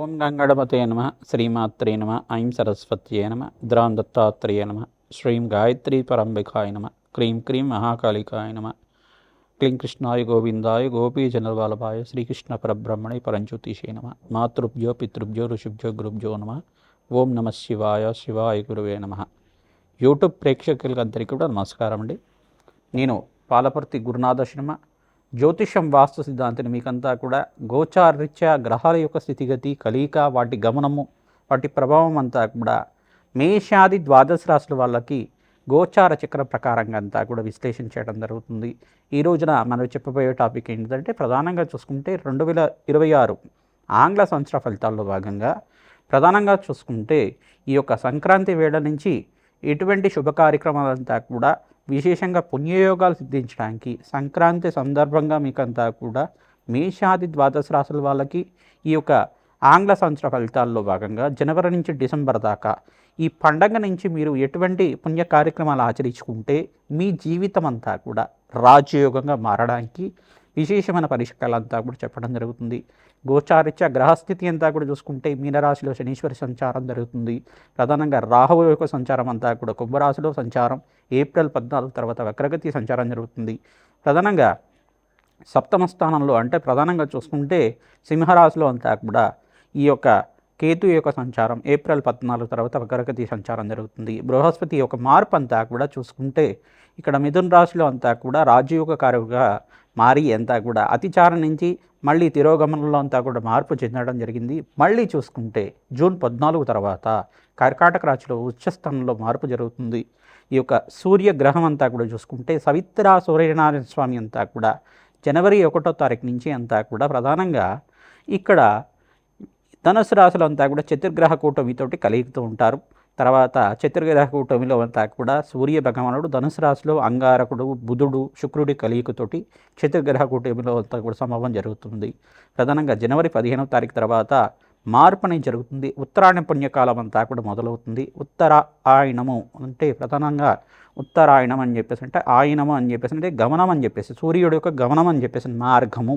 ఓం గంగడపతే నమ శ్రీమాత్రే నమ ఐం సరస్వత్యే నమ ద్రాం దత్తాత్రేయ నమ శ్రీం గాయత్రీ పరంబికాయ నమ క్రీం క్రీం మహాకాళికాయ నమ. క్లీం కృష్ణాయ గోవిందాయ గోపీజనవల్లభాయ శ్రీకృష్ణ పరబ్రహ్మణే పరంజ్యోతిషే నమ. మాతృభ్యో పితృభ్యో ఋషిభ్యో గురుభ్యో నమ. ఓం నమ శివాయ శివాయ గురువే నమ. యూట్యూబ్ ప్రేక్షకులందరికీ కూడా నమస్కారం అండి నేను పాలపర్తి గురునాథ శర్మ జ్యోతిషం వాస్తు సిద్ధాంతిని మీకంతా కూడా గోచారరీత్యా గ్రహాల యొక్క స్థితిగతి కలియిక వాటి గమనము వాటి ప్రభావం అంతా కూడా మేషాది ద్వాదశ రాశుల వాళ్ళకి గోచార చక్ర ప్రకారంగా అంతా కూడా విశ్లేషణ చేయడం జరుగుతుంది. ఈ రోజున మనం చెప్పబోయే టాపిక్ ఏంటంటే ప్రధానంగా చూసుకుంటే రెండు వేల ఇరవై ఆరు ఆంగ్ల సంవత్సర ఫలితాల్లో భాగంగా ప్రధానంగా చూసుకుంటే ఈ యొక్క సంక్రాంతి వేళ నుంచి ఎటువంటి శుభ కార్యక్రమాలంతా కూడా విశేషంగా పుణ్యయోగాలు సిద్ధించడానికి సంక్రాంతి సందర్భంగా మీకంతా కూడా మేషాది ద్వాదశ రాసుల వాళ్ళకి ఈ యొక్క ఆంగ్ల సంవత్సర ఫలితాల్లో భాగంగా జనవరి నుంచి డిసెంబర్ దాకా ఈ పండగ నుంచి మీరు ఎటువంటి పుణ్య కార్యక్రమాలు ఆచరించుకుంటే మీ జీవితం అంతా కూడా రాజయోగంగా మారడానికి విశేషమైన పరిష్కారాలు అంతా కూడా చెప్పడం జరుగుతుంది. గోచారిత్య గ్రహస్థితి అంతా కూడా చూసుకుంటే మీనరాశిలో శనీశ్వరి సంచారం జరుగుతుంది. ప్రధానంగా రాహువు యొక్క సంచారం అంతా కూడా కుంభరాశిలో సంచారం. ఏప్రిల్ పద్నాలుగు తర్వాత వక్రగతి సంచారం జరుగుతుంది. ప్రధానంగా సప్తమ స్థానంలో అంటే ప్రధానంగా చూసుకుంటే సింహరాశిలో అంతా కూడా ఈ యొక్క కేతు యొక్క సంచారం ఏప్రిల్ పద్నాలుగు తర్వాత వక్రగతి సంచారం జరుగుతుంది. బృహస్పతి యొక్క మార్పు అంతా కూడా చూసుకుంటే ఇక్కడ మిథున రాశిలో అంతా కూడా రాజయోగ కారుగా మారి అంతా కూడా అతిచారం నుంచి మళ్ళీ తిరోగమనంలో అంతా కూడా మార్పు చెందడం జరిగింది. మళ్ళీ చూసుకుంటే జూన్ పద్నాలుగు తర్వాత కర్కాటక రాశిలో ఉచ్చస్థానంలో మార్పు జరుగుతుంది. ఈ యొక్క సూర్యగ్రహం అంతా కూడా చూసుకుంటే సవిత్ర సూర్యనారాయణ స్వామి అంతా కూడా జనవరి ఒకటో తారీఖు నుంచి అంతా కూడా ప్రధానంగా ఇక్కడ ధనుసు రాశులు అంతా కూడా చతుర్గ్రహ కూటమితోటి కలుగుతూ ఉంటారు. తర్వాత చతుర్గ్రహ కూటమిలో అంతా కూడా సూర్య భగవానుడు ధనుసు రాశిలో అంగారకుడు బుధుడు శుక్రుడి కలియుకతోటి చతుర్గ్రహ కూటమిలో అంతా కూడా సంభవం జరుగుతుంది. ప్రధానంగా జనవరి పదిహేనవ తారీఖు తర్వాత మార్పు అనేది జరుగుతుంది. ఉత్తరాయణ పుణ్యకాలం అంతా కూడా మొదలవుతుంది. ఉత్తర ఆయనము అంటే ప్రధానంగా ఉత్తరాయణం అని చెప్పేసి అంటే ఆయనము అని చెప్పేసి అంటే గమనం అని చెప్పేసి సూర్యుడు యొక్క గమనం అని చెప్పేసి మార్గము.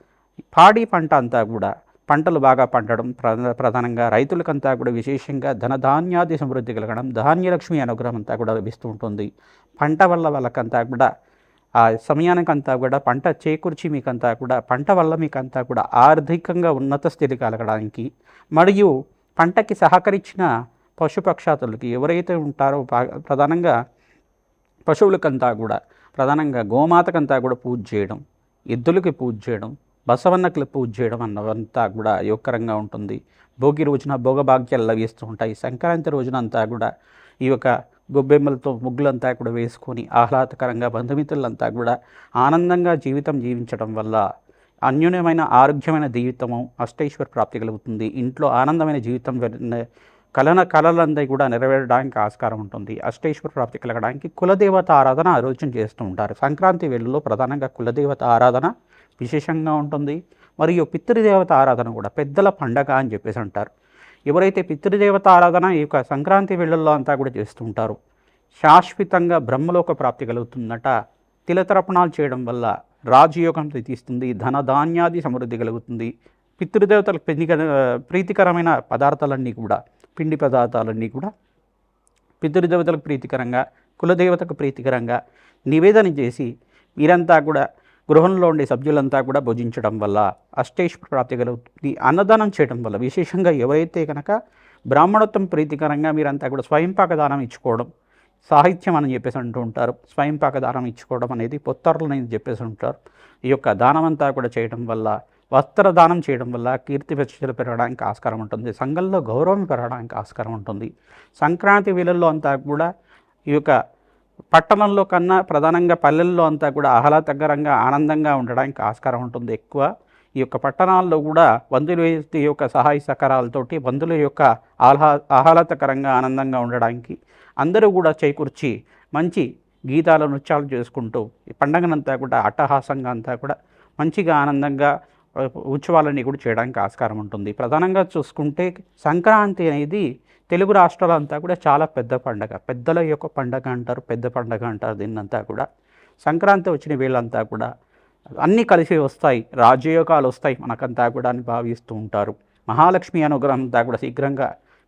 పాడి పంట అంతా కూడా పంటలు బాగా పండడం ప్రధానంగా రైతులకంతా కూడా విశేషంగా ధనధాన్యాది సమృద్ధి కలగడం ధాన్యలక్ష్మి అనుగ్రహం అంతా కూడా లభిస్తూ ఉంటుంది. పంట వల్ల వాళ్ళకంతా కూడా ఆ సమయానికంతా కూడా పంట చేకూర్చి మీకంతా కూడా పంట వల్ల మీకంతా కూడా ఆర్థికంగా ఉన్నత స్థితి కలగడానికి మరియు పంటకి సహకరించిన పశుపక్షాతులకి ఎవరైతే ఉంటారో ప్రధానంగా పశువులకంతా కూడా ప్రధానంగా గోమాతకంతా కూడా పూజ చేయడం ఎద్దులకి పూజ చేయడం బసవన్న పూజ చేయడం అన్నవంతా కూడా యోగకరంగా ఉంటుంది. భోగి రోజున భోగభాగ్యాలు లభిస్తూ ఉంటాయి. సంక్రాంతి రోజున అంతా కూడా ఈ యొక్క గొబ్బెమ్మలతో ముగ్గులంతా కూడా వేసుకొని ఆహ్లాదకరంగా బంధుమిత్రులంతా కూడా ఆనందంగా జీవితం జీవించడం వల్ల అన్యోన్యమైన ఆరోగ్యమైన జీవితము అష్టైశ్వర ప్రాప్తి కలుగుతుంది. ఇంట్లో ఆనందమైన జీవితం కలన కళలందరి కూడా నెరవేరడానికి ఆస్కారం ఉంటుంది. అష్టేశ్వర ప్రాప్తి కలగడానికి కులదేవత ఆరాధన ఆ రోజున చేస్తూ ఉంటారు. సంక్రాంతి వేళలో ప్రధానంగా కులదేవత ఆరాధన విశేషంగా ఉంటుంది. మరియు పితృదేవత ఆరాధన కూడా పెద్దల పండగ అని చెప్పేసి అంటారు. ఎవరైతే పితృదేవత ఆరాధన ఈ యొక్క సంక్రాంతి వేళల్లో అంతా కూడా చేస్తూ ఉంటారు శాశ్వతంగా బ్రహ్మలోక ప్రాప్తి కలుగుతుందట. తిలతర్పణాలు చేయడం వల్ల రాజయోగం తీస్తుంది ధన ధాన్యాది సమృద్ధి కలుగుతుంది. పితృదేవతలకు ప్రీతికర ప్రీతికరమైన పదార్థాలన్నీ కూడా పిండి పదార్థాలన్నీ కూడా పితృదేవతలకు ప్రీతికరంగా కులదేవతకు ప్రీతికరంగా నివేదన చేసి మీరంతా కూడా గృహంలో ఉండే సభ్యులంతా కూడా భుజించడం వల్ల అష్టేశ్వర ప్రాప్తి కలుగుతుంది అన్నదానం చేయడం వల్ల. విశేషంగా ఎవరైతే కనుక బ్రాహ్మణోత్వం ప్రీతికరంగా మీరంతా కూడా స్వయంపాక దానం ఇచ్చుకోవడం సాహిత్యం అని చెప్పేసి అంటూ ఉంటారు. స్వయంపాక దానం ఇచ్చుకోవడం అనేది పొత్తర్లు అనేది చెప్పేసి ఉంటారు. ఈ యొక్క దానం అంతా కూడా చేయడం వల్ల వస్త్రదానం చేయడం వల్ల కీర్తి ప్రతిష్టలు పెరగడానికి ఆస్కారం ఉంటుంది. సంఘంలో గౌరవం పెరగడానికి ఆస్కారం ఉంటుంది. సంక్రాంతి వేళల్లో అంతా కూడా ఈ యొక్క పట్టణంలో కన్నా ప్రధానంగా పల్లెల్లో అంతా కూడా ఆహ్లాదకరంగా ఆనందంగా ఉండడానికి ఆస్కారం ఉంటుంది ఎక్కువ. ఈ యొక్క పట్టణాల్లో కూడా బంధువుల యొక్క సహాయ సహకారాలతోటి బంధువుల యొక్క ఆహ్లా ఆహ్లాదకరంగా ఆనందంగా ఉండడానికి అందరూ కూడా చేకూర్చి మంచి గీతాల నృత్యాలు చేసుకుంటూ ఈ పండగనంతా కూడా అట్టహాసంగా అంతా కూడా మంచిగా ఆనందంగా ఉత్సవాలన్నీ కూడా చేయడానికి ఆస్కారం ఉంటుంది. ప్రధానంగా చూసుకుంటే సంక్రాంతి అనేది తెలుగు రాష్ట్రాలంతా కూడా చాలా పెద్ద పండగ. పెద్దల యొక్క పండగ అంటారు పెద్ద పండగ అంటారు దీన్నంతా కూడా. సంక్రాంతి వచ్చిన వీళ్ళంతా కూడా అన్నీ కలిసి వస్తాయి. రాజయోగాలు వస్తాయి మనకంతా కూడా అని భావిస్తూ ఉంటారు. మహాలక్ష్మి అనుగ్రహం అంతా కూడా శీఘ్రంగా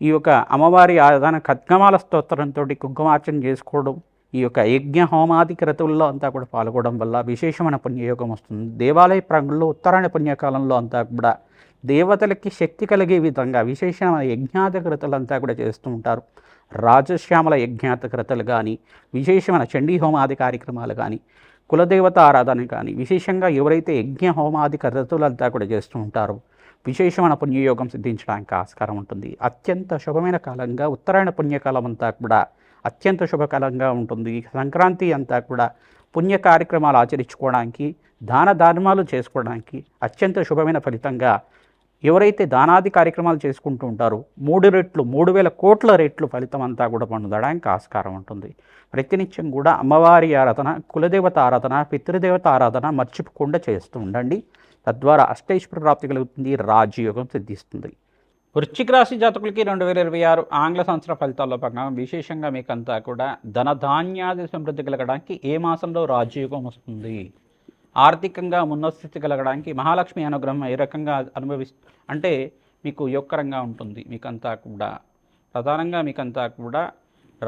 ఈ యొక్క అమ్మవారి ఆదాన ఖద్గమాల స్తోత్రంతో కుంకుమార్చన చేసుకోవడం ఈ యొక్క యజ్ఞ హోమాది క్రతువుల్లో అంతా కూడా పాల్గొనడం వల్ల విశేషమైన పుణ్యయోగం వస్తుంది. దేవాలయ ప్రాంగణంలో ఉత్తరాయణ పుణ్యకాలంలో అంతా కూడా దేవతలకి శక్తి కలిగే విధంగా విశేషమైన యజ్ఞాత అంతా కూడా చేస్తూ ఉంటారు. రాజశ్యామల యజ్ఞాత కానీ విశేషమైన చండీ హోమాది కార్యక్రమాలు కానీ కులదేవత ఆరాధన కానీ విశేషంగా ఎవరైతే యజ్ఞ హోమాది క్రతులంతా కూడా చేస్తూ ఉంటారో విశేషమైన పుణ్యయోగం సిద్ధించడానికి ఆస్కారం ఉంటుంది. అత్యంత శుభమైన కాలంగా ఉత్తరాయణ పుణ్యకాలం అంతా కూడా అత్యంత శుభకాలంగా ఉంటుంది. సంక్రాంతి అంతా కూడా పుణ్య కార్యక్రమాలు ఆచరించుకోవడానికి దాన ధర్మాలు చేసుకోవడానికి అత్యంత శుభమైన ఫలితంగా ఎవరైతే దానాది కార్యక్రమాలు చేసుకుంటూ ఉంటారో మూడు రెట్లు మూడు వేల కోట్ల రెట్లు ఫలితం అంతా కూడా పొందడానికి ఆస్కారం ఉంటుంది. ప్రతినిత్యం కూడా అమ్మవారి ఆరాధన కులదేవత ఆరాధన పితృదేవత ఆరాధన మర్చిపోకుండా చేస్తూ ఉండండి. తద్వారా అష్టైశ్వర ప్రాప్తి కలుగుతుంది రాజయోగం సిద్ధిస్తుంది. వృశ్చిక రాశి జాతకులకి రెండు వేల ఇరవై ఆరు ఆంగ్ల సంవత్సర ఫలితాల్లో భాగంగా విశేషంగా మీకంతా కూడా ధనధాన్యాది సమృద్ధి కలగడానికి ఏ మాసంలో రాజయోగం వస్తుంది? ఆర్థికంగా ఉన్నస్థితి కలగడానికి మహాలక్ష్మి అనుగ్రహం ఏ రకంగా అనుభవి అంటే మీకు యోగకరంగా ఉంటుంది? మీకంతా కూడా ప్రధానంగా మీకంతా కూడా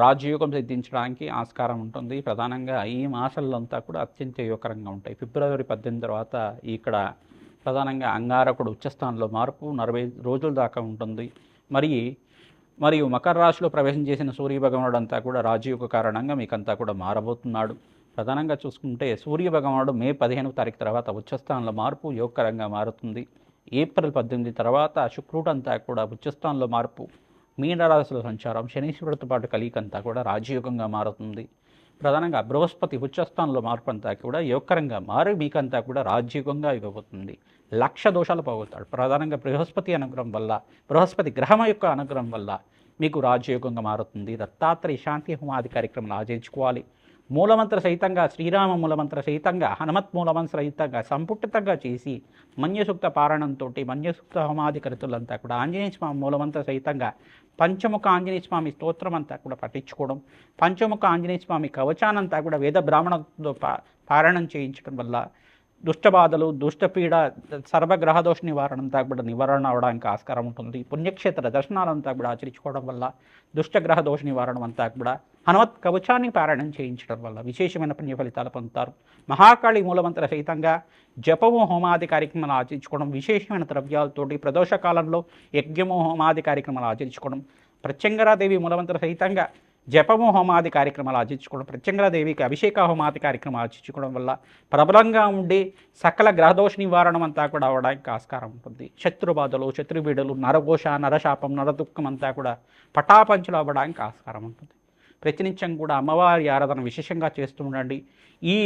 రాజయోగం సిద్ధించడానికి ఆస్కారం ఉంటుంది. ప్రధానంగా ఈ మాసాలంతా అంతా కూడా అత్యంత యోగకరంగా ఉంటాయి. ఫిబ్రవరి పద్దెనిమిది తర్వాత ఇక్కడ ప్రధానంగా అంగారకుడు ఉచ్చస్థానంలో మార్పు నలభై రోజుల దాకా ఉంటుంది. మరి మరియు మకర రాశిలో ప్రవేశం చేసిన సూర్య భగవానుడు అంతా కూడా రాజయోగ కారణంగా మీకంతా కూడా మారబోతున్నాడు. ప్రధానంగా చూసుకుంటే సూర్య భగవానుడు మే పదిహేను తారీఖు తర్వాత ఉచ్చస్థానంలో మార్పు యోగకరంగా మారుతుంది. ఏప్రిల్ పద్దెనిమిది తర్వాత శుక్రుడు అంతా కూడా ఉచ్చస్థానంలో మార్పు మీనరాశుల సంచారం శనీశ్వరుడితో పాటు కలికంతా కూడా రాజయోగంగా మారుతుంది. ప్రధానంగా బృహస్పతి ఉచ్చస్థానంలో మార్పు అంతా కూడా యోగకరంగా మారి మీకంతా కూడా రాజయోగంగా ఇవ్వబోతుంది లక్ష దోషాలు పోగొడతాడు. ప్రధానంగా బృహస్పతి అనుగ్రహం వల్ల బృహస్పతి గ్రహం యొక్క అనుగ్రహం వల్ల మీకు రాజయోగంగా మారుతుంది. దత్తాత్రేయ శాంతి హోమాది కార్యక్రమాలు ఆచరించుకోవాలి. మూలమంత్ర సహితంగా శ్రీరామ మూలమంత్ర సహితంగా హనుమత్ మూలమంత్ర సహితంగా సంపుటితంగా చేసి మన్యసూక్త పారాయణంతో మన్యసూక్త హోమాది కృతులంతా కూడా ఆంజనేయ స్వామి మూలమంత్ర సహితంగా పంచముఖ ఆంజనేయ స్వామి స్తోత్రం అంతా కూడా పఠించుకోవడం పంచముఖ ఆంజనేయ స్వామి కవచానంతా కూడా వేద బ్రాహ్మణతో పా పారాయణం చేయించడం వల్ల దుష్టబాధలు దుష్టపీడ సర్వగ్రహదోష నివారణ అంతా కూడా నివారణ అవడానికి ఆస్కారం ఉంటుంది. పుణ్యక్షేత్ర దర్శనాలంతా కూడా ఆచరించుకోవడం వల్ల దుష్టగ్రహ దోష నివారణ అంతా కూడా హనుమత్ కవచాన్ని పారాయణం చేయించడం వల్ల విశేషమైన పుణ్య ఫలితాలు పొందుతారు. మహాకాళి మూలమంత్ర సహితంగా జపము హోమాది కార్యక్రమాలు ఆచరించుకోవడం విశేషమైన ద్రవ్యాలతోటి ప్రదోష కాలంలో యజ్ఞము హోమాది కార్యక్రమాలు ఆచరించుకోవడం. ప్రత్యంగరాదేవి మూలమంత్ర సహితంగా జపము హోమాది కార్యక్రమాలు ఆచరించుకోవడం ప్రత్యంగరాదేవికి అభిషేక హోమాది కార్యక్రమాలు ఆచరించుకోవడం వల్ల ప్రబలంగా ఉండి సకల గ్రహదోష నివారణం అంతా కూడా అవడానికి ఆస్కారం ఉంటుంది. శత్రుబాధలు శత్రుబీడలు నరఘోష నరశాపం నరదుఃఖం అంతా కూడా పటాపంచలు అవ్వడానికి ఆస్కారం ఉంటుంది. ప్రతినిత్యం కూడా అమ్మవారి ఆరాధన విశేషంగా చేస్తూ ఉండండి. ఈ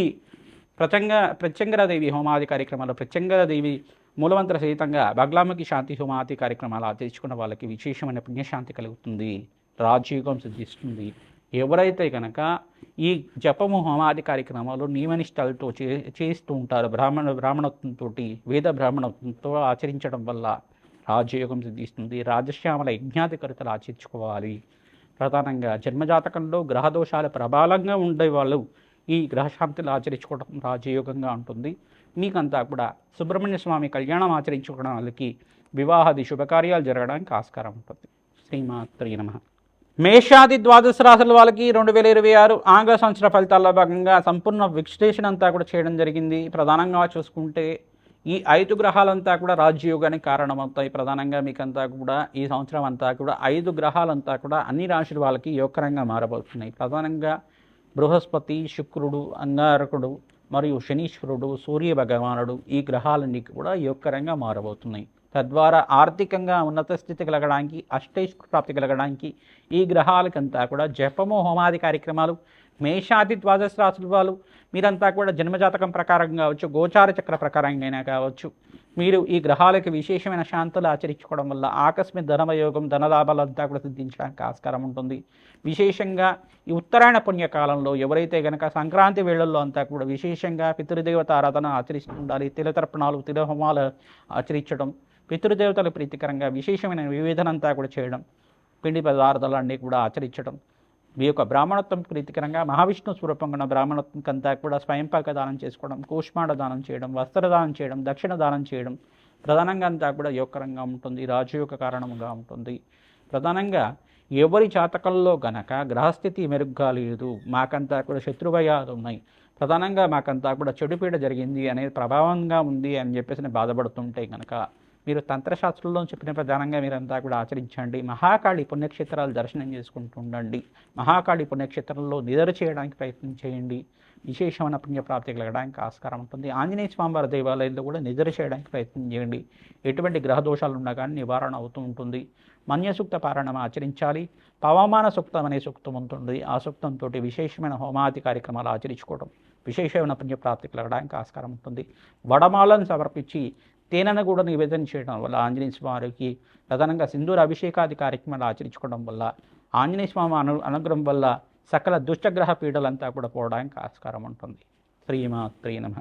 ప్రత్యంగ ప్రత్యంగరాదేవి హోమాది కార్యక్రమాలు ప్రత్యంగరాదేవి మూలమంత్ర సహితంగా బగ్లామకి శాంతి హోమాది కార్యక్రమాలు ఆచరించుకున్న వాళ్ళకి విశేషమైన పుణ్యశాంతి కలుగుతుంది. రాజయోగం సిద్ధిస్తుంది. ఎవరైతే కనుక ఈ జపము హోమాది కార్యక్రమాలు నియమనిష్టలతో చే చేస్తూ ఉంటారు బ్రాహ్మణ బ్రాహ్మణత్వంతో వేద బ్రాహ్మణత్వంతో ఆచరించడం వల్ల రాజయోగం సిద్ధిస్తుంది. రాజశ్యామల యజ్ఞాధికరితలు ఆచరించుకోవాలి. ప్రధానంగా జన్మజాతకంలో గ్రహదోషాలు ప్రబలంగా ఉండే వాళ్ళు ఈ గ్రహశాంతిలు ఆచరించుకోవడం రాజయోగంగా ఉంటుంది. మీకంతా కూడా సుబ్రహ్మణ్య స్వామి కళ్యాణం ఆచరించుకోవడం వాళ్ళకి వివాహాది శుభకార్యాలు జరగడానికి ఆస్కారం ఉంటుంది. శ్రీమాత్రి నమ. మేషాది ద్వాదశ రాశుల వాళ్ళకి రెండు వేల ఇరవై ఆరు ఆంగ్ల సంవత్సర ఫలితాల్లో భాగంగా సంపూర్ణ విశ్లేషణ అంతా కూడా చేయడం జరిగింది. ప్రధానంగా చూసుకుంటే ఈ ఐదు గ్రహాలంతా కూడా రాజ్యయోగానికి కారణమవుతాయి. ప్రధానంగా మీకంతా కూడా ఈ సంవత్సరం అంతా కూడా ఐదు గ్రహాలంతా కూడా అన్ని రాశుల వాళ్ళకి యోగకరంగా మారబోతున్నాయి. ప్రధానంగా బృహస్పతి శుక్రుడు అంగారకుడు మరియు శనీశ్వరుడు సూర్య భగవానుడు ఈ గ్రహాలన్నీ కూడా యోగకరంగా మారబోతున్నాయి. తద్వారా ఆర్థికంగా ఉన్నత స్థితి కలగడానికి అష్టైశ్వర ప్రాప్తి కలగడానికి ఈ గ్రహాలకంతా కూడా జపము హోమాది కార్యక్రమాలు మేషాది ద్వాదశ రాశుల వాళ్ళు మీరంతా కూడా జన్మజాతకం ప్రకారం కావచ్చు గోచార చక్ర ప్రకారంగా కావచ్చు మీరు ఈ గ్రహాలకు విశేషమైన శాంతులు ఆచరించుకోవడం వల్ల ఆకస్మిక ధనమయోగం ధనలాభాలంతా కూడా సిద్ధించడానికి ఆస్కారం ఉంటుంది. విశేషంగా ఈ ఉత్తరాయణ పుణ్యకాలంలో ఎవరైతే గనక సంక్రాంతి వేళల్లో అంతా కూడా విశేషంగా పితృదేవత ఆరాధన ఆచరిస్తూ ఉండాలి తిలతర్పణాలు తిలహోమాలు ఆచరించడం పితృదేవతల ప్రీతికరంగా విశేషమైన వివేదనంతా కూడా చేయడం పిండి పదార్థాలన్నీ కూడా ఆచరించడం. మీ యొక్క బ్రాహ్మణత్వం ప్రీతికరంగా మహావిష్ణు స్వరూపంగా ఉన్న బ్రాహ్మణత్వంకంతా కూడా స్వయంపాక దానం చేసుకోవడం కూష్మాండ దానం చేయడం వస్త్రదానం చేయడం దక్షిణ దానం చేయడం ప్రధానంగా అంతా కూడా యోగకరంగా ఉంటుంది రాజయోగ కారణంగా ఉంటుంది. ప్రధానంగా ఎవరి జాతకంలో గనక గ్రహస్థితి మెరుగ్గా లేదు మాకంతా కూడా శత్రుభయాలు ఉన్నాయి. ప్రధానంగా మాకంతా కూడా చెడుపీడ జరిగింది అనేది ప్రభావంగా ఉంది అని చెప్పేసి బాధపడుతుంటే కనుక మీరు తంత్రశాస్త్రంలో చెప్పిన ప్రధానంగా మీరంతా కూడా ఆచరించండి. మహాకాళి పుణ్యక్షేత్రాలు దర్శనం చేసుకుంటూ ఉండండి. మహాకాళి పుణ్యక్షేత్రంలో నిద్ర చేయడానికి ప్రయత్నం చేయండి. విశేషమైన పుణ్యప్రాప్తి కలగడానికి ఆస్కారం ఉంటుంది. ఆంజనేయ స్వామివారి దేవాలయంలో కూడా నిద్ర చేయడానికి ప్రయత్నం చేయండి. ఎటువంటి గ్రహ దోషాలు ఉన్నా కానీ నివారణ అవుతూ ఉంటుంది. మన్యసూక్త పారాయణం ఆచరించాలి. పవమాన సూక్తం అనే సూక్తం ఉంటుంది. ఆ సూక్తంతో విశేషమైన హోమాది కార్యక్రమాలు ఆచరించుకోవడం విశేషమైన పుణ్యప్రాప్తి కలగడానికి ఆస్కారం ఉంటుంది. వడమాలను సమర్పించి తేనెను కూడా నివేదన చేయడం వల్ల ఆంజనేయ స్వామికి ప్రధానంగా సింధూర అభిషేకాది కార్యక్రమాలు ఆచరించుకోవడం వల్ల ఆంజనేయ స్వామి అను అనుగ్రహం వల్ల సకల దుష్టగ్రహ పీడలంతా కూడా పోవడానికి ఆస్కారం ఉంటుంది. శ్రీమాత్రీ నమ.